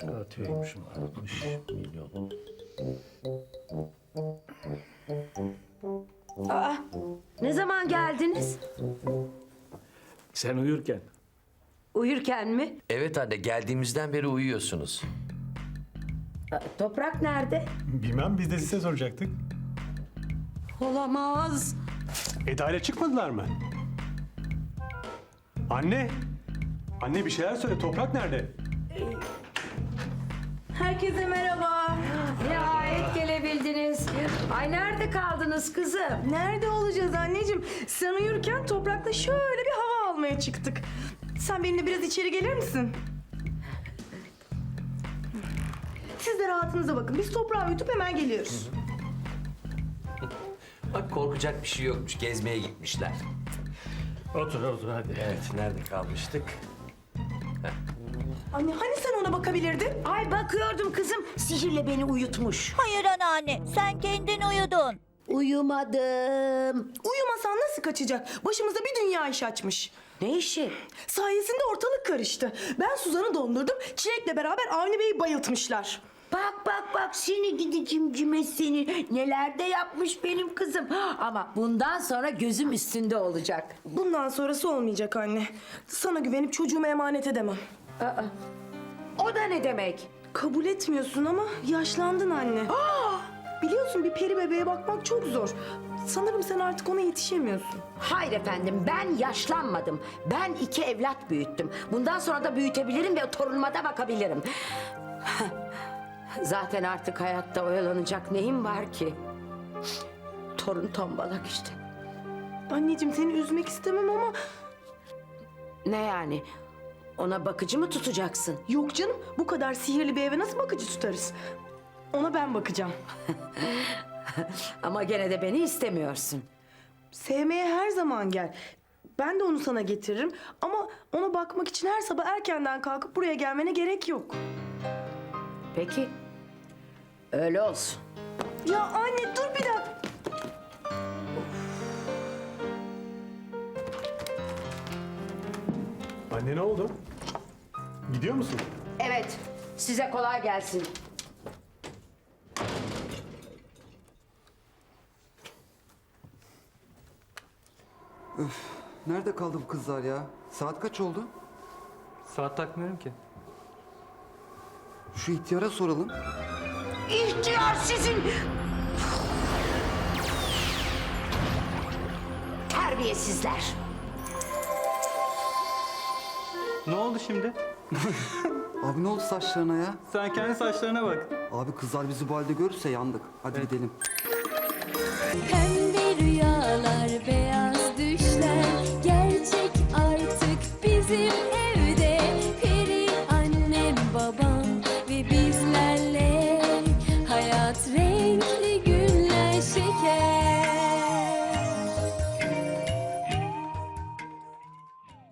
Çıkartıyormuşum 60 milyon. Aa, ne zaman geldiniz? Sen uyurken. Uyurken mi? Evet anne geldiğimizden beri uyuyorsunuz. Aa, Toprak nerede? Bilmem biz de size soracaktık. Olamaz. Eda ile çıkmadılar mı? Anne! Anne bir şeyler söyle. Toprak nerede? Herkese merhaba. Nihayet gelebildiniz. Ay nerede kaldınız kızım? Nerede olacağız anneciğim? Sen uyurken toprakta şöyle bir hava almaya çıktık. Sen benimle biraz içeri gelir misin? Siz de rahatınıza bakın. Biz toprağı yutup hemen geliyoruz. Bak korkacak bir şey yokmuş. Gezmeye gitmişler. Otur otur hadi. Evet nerede kalmıştık? Anne hani sen ona bakabilirdin? Ay bakıyordum kızım. Sihirle beni uyutmuş. Hayır anneanne, sen kendin uyudun. Uyumadım. Uyumasan nasıl kaçacak? Başımıza bir dünya iş açmış. Ne işi? Sayesinde ortalık karıştı. Ben Suzan'ı dondurdum. Çilek'le beraber Avni Bey'i bayıltmışlar. Bak bak bak seni gidi cimcime seni. Neler de yapmış benim kızım. Ama bundan sonra gözüm üstünde olacak. Bundan sonrası olmayacak anne. Sana güvenip çocuğumu emanet edemem. O da ne demek? Kabul etmiyorsun ama yaşlandın anne. Biliyorsun bir peri bebeğe bakmak çok zor. Sanırım sen artık ona yetişemiyorsun. Hayır efendim ben yaşlanmadım. Ben iki evlat büyüttüm. Bundan sonra da büyütebilirim ve torunuma da bakabilirim. Zaten artık hayatta oyalanacak neyim var ki? Torun tombalak işte. Anneciğim seni üzmek istemem ama Ne yani? Ona bakıcı mı tutacaksın? yok canım bu kadar sihirli bir eve nasıl bakıcı tutarız? Ona ben bakacağım. Ama gene de beni istemiyorsun. Sevmeye her zaman gel. Ben de onu sana getiririm ama ona bakmak için her sabah erkenden kalkıp buraya gelmene gerek yok. Peki. Öyle olsun. Ya anne dur bir dakika. Anne ne oldu? Gidiyor musun? Evet. Size kolay gelsin. Nerede kaldı bu kızlar ya? Saat kaç oldu? Saat takmıyorum ki. Şu ihtiyara soralım. İhtiyar sizin... Terbiyesizler. Ne oldu şimdi? Abi ne oldu saçlarına ya? Sen kendi saçlarına bak. Abi kızlar bizi bu halde görürse yandık. Hadi gidelim.